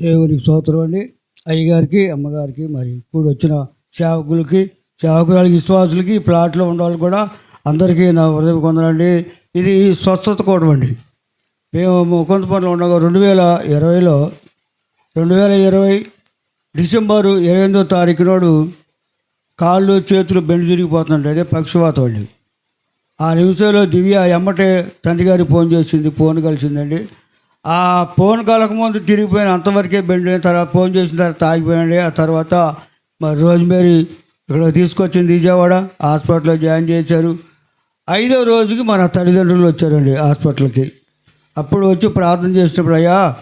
దేవునికి స్తోత్రం అండి. అయ్యగారికి అమ్మగారికి మరి ఇప్పుడు వచ్చిన సేవకులకి సేవకురాలకి విశ్వాసులకి ప్లాట్లో ఉన్న వాళ్ళు కూడా అందరికీ నా హృదయం కొందరండి ఇది స్వస్థత కూడం అండి. మేము కొంతమంది ఉండగా రెండు వేల ఇరవైలో రెండు వేల ఇరవై డిసెంబరు ఇరవై ఎనిమిదో తారీఖు నాడు కాళ్ళు చేతులు బెండు తిరిగిపోతుందండి. అదే పక్షవాతం అండి. ఆ నిమిషంలో దివ్య ఎమ్మటే తండ్రి గారికి ఫోన్ చేసింది ఫోన్ కలిసిందండి. ఆ ఫోన్ కలకముందు తిరిగిపోయిన అంతవరకే బెండ్ తర్వాత ఫోన్ చేసిన తర్వాత ఆగిపోయానండి ఆ తర్వాత మరి రోజ్మేరీ ఇక్కడ తీసుకొచ్చింది విజయవాడ హాస్పిటల్లో జాయిన్ చేశారు. ఐదో రోజుకి మన తల్లిదండ్రులు వచ్చారండి హాస్పిటల్కి. అప్పుడు వచ్చి ప్రార్థన చేసినప్పుడు అయ్యా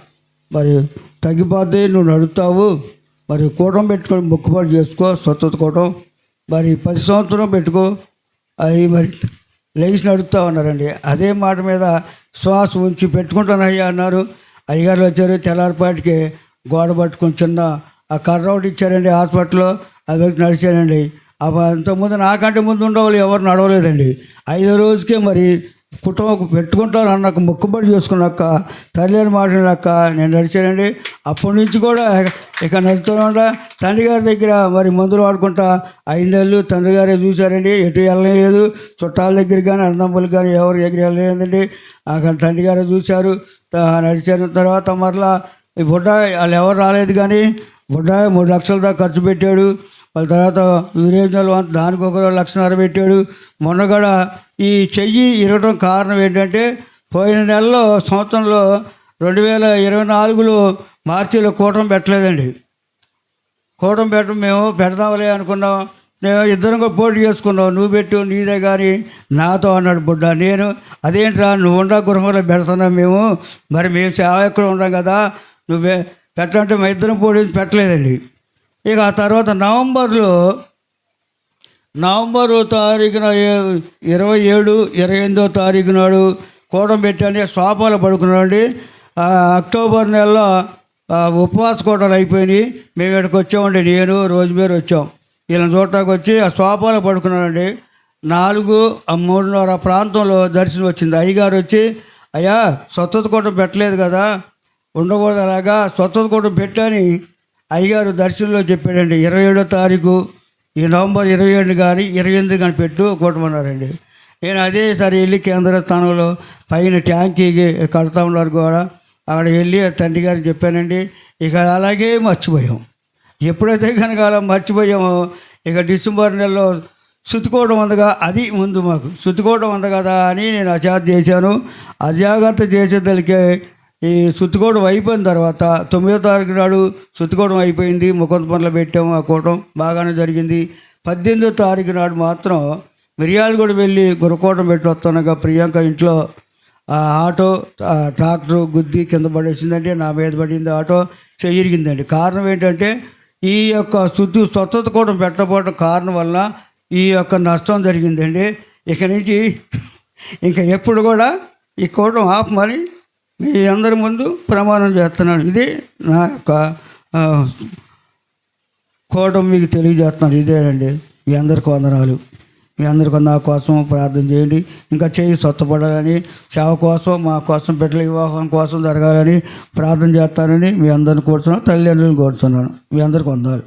మరి తగ్గిపోతే నువ్వు నడుపుతావు. మరి కూటం పెట్టుకొని మొక్కుబడి చేసుకో స్వతంత్ర కూటం. మరి పది సంవత్సరం పెట్టుకో. అవి మరి లేచి నడుపుతా ఉన్నారండి అదే మాట మీద శ్వాస ఉంచి పెట్టుకుంటానయ్యా అన్నారు. అయ్యగారు వచ్చారు తెల్లారిపాటికి గోడ పట్టుకొని చిన్న ఆ కర్ర ఒకటి ఇచ్చారండి హాస్పిటల్లో ఆ వ్యక్తి నడిచానండి అప్పుడు అంతకుముందు నాకంటే ముందు ఉండేవాళ్ళు ఎవరు నడవలేదండి ఐదో రోజుకే మరి కుటుంబం పెట్టుకుంటాను అన్నాక మొక్కుబడి చేసుకున్నాక తల్లిని మాట్లాడినాక నేను నడిచానండి. అప్పటి నుంచి కూడా ఇక నడుస్తూనే తండ్రి గారి దగ్గర మరి మందులు వాడుకుంటా. ఐదేళ్ళు తండ్రి గారే చూశారండి. ఎటు వెళ్ళలేదు. చుట్టాల దగ్గర కానీ అన్నమ్మలు కానీ ఎవరి దగ్గర వెళ్ళలేదండి. అక్కడ తండ్రి గారే చూశారు. నడిచిన తర్వాత మరలా ఈ బుడ్డ వాళ్ళు ఎవరు రాలేదు కానీ బుడ్డ మూడు లక్షల దాకా ఖర్చు పెట్టాడు. వాళ్ళ తర్వాత విరేజనలు దానికి ఒక లక్షన్నర పెట్టాడు. మొన్న కూడా ఈ చెయ్యి ఇరగడం కారణం ఏంటంటే పోయిన నెలలో సంవత్సరంలో రెండు వేల ఇరవై నాలుగులో మార్చిలో కూటం పెట్టలేదండి. కూటం పెట్టడం మేము పెడదాంలే అనుకున్నాం. నేను ఇద్దరం కూడా పోటీ చేసుకున్నాం. నువ్వు పెట్టు నీదే కానీ నాతో అన్నాడు బుడ్డ. నేను అదేంట్రా నువ్వు ఉండ గృహంలో పెడుతున్నాం మేము. మరి మేము సేవ ఎక్కడ ఉన్నాం కదా నువ్వే పెట్టంటే మా ఇద్దరం పోటీ పెట్టలేదండి. ఇక ఆ తర్వాత నవంబర్లో నవంబరు తారీఖున ఇరవై ఏడు ఇరవై ఎనిమిదో తారీఖు నాడు కూడం పెట్టాను సోపాలు పడుకున్నాండి అక్టోబర్ నెలలో ఉపవాస కోటలు అయిపోయినాయి. మేము ఇక్కడికి వచ్చామండి నేను రోజు మీరు వచ్చాం. వీళ్ళని చూడటానికి వచ్చి ఆ సోపాలు పడుకున్నానండి. నాలుగు మూడున్నర ప్రాంతంలో దర్శనం వచ్చింది. అయ్యగారు వచ్చి అయ్యా స్వచ్ఛత కోటం పెట్టలేదు కదా ఉండకూడదు అలాగా స్వచ్ఛత కోటం పెట్టని అయ్యగారు దర్శనంలో చెప్పాడండి. ఇరవై ఏడో తారీఖు ఈ నవంబర్ ఇరవై ఏడు కానీ ఇరవై ఎనిమిది కానీ పెట్టు కొట్టమన్నారండి. నేను అదే సరే వెళ్ళి కేంద్ర స్థానంలో పైన ట్యాంకీకి కడతా ఉన్నారు కూడా అక్కడ వెళ్ళి ఆ తండ్రి గారికి చెప్పానండి ఇక అలాగే మర్చిపోయాం. ఎప్పుడైతే కనుక అలా మర్చిపోయామో ఇక డిసెంబర్ నెలలో సుతుకోవడం ఉందగా అది ముందు మాకు. సుతుకోవడం ఉంది కదా అని నేను అజాగ్రత్త చేశాను. అజాగ్రత్త చేసేదానికి ఈ సుత్తుకోవడం అయిపోయిన తర్వాత తొమ్మిదో తారీఖు నాడు సుత్తుకోవడం అయిపోయింది ముఖం పనులు పెట్టాము ఆ కూటం బాగానే జరిగింది. పద్దెనిమిదో తారీఖు నాడు మాత్రం మిరియాలగూడ వెళ్ళి గురకోటం పెట్టి వస్తుండగా ప్రియాంక ఇంట్లో ఆ ఆటో ట్రాక్టర్ గుద్ది కింద పడేసిందంటే నా మీద పడింది ఆటో చెయ్యిరిగిందండి. కారణం ఏంటంటే ఈ యొక్క శుద్ధి స్వచ్ఛత కూడా పెట్టకపోవడం కారణం వల్ల ఈ యొక్క నష్టం జరిగిందండి. ఇక నుంచి ఇంకా ఎప్పుడు కూడా ఈ కూటం ఆపమని మీ అందరి ముందు ప్రమాణం చేస్తున్నాను. ఇది నా యొక్క కోటం మీకు తెలియజేస్తున్నాను. ఇదేనండి మీ అందరికి వందనాలు. మీ అందరికీ నా కోసం ప్రార్థన చేయండి. ఇంకా చేయి సొత్తపడాలని సేవ కోసం మా కోసం బిడ్డల వివాహం కోసం జరగాలని ప్రార్థన చేస్తానని మీ అందరిని కోరుతున్నాను తల్లిదండ్రులను కోరుతున్నాను మీ అందరికి వందాలు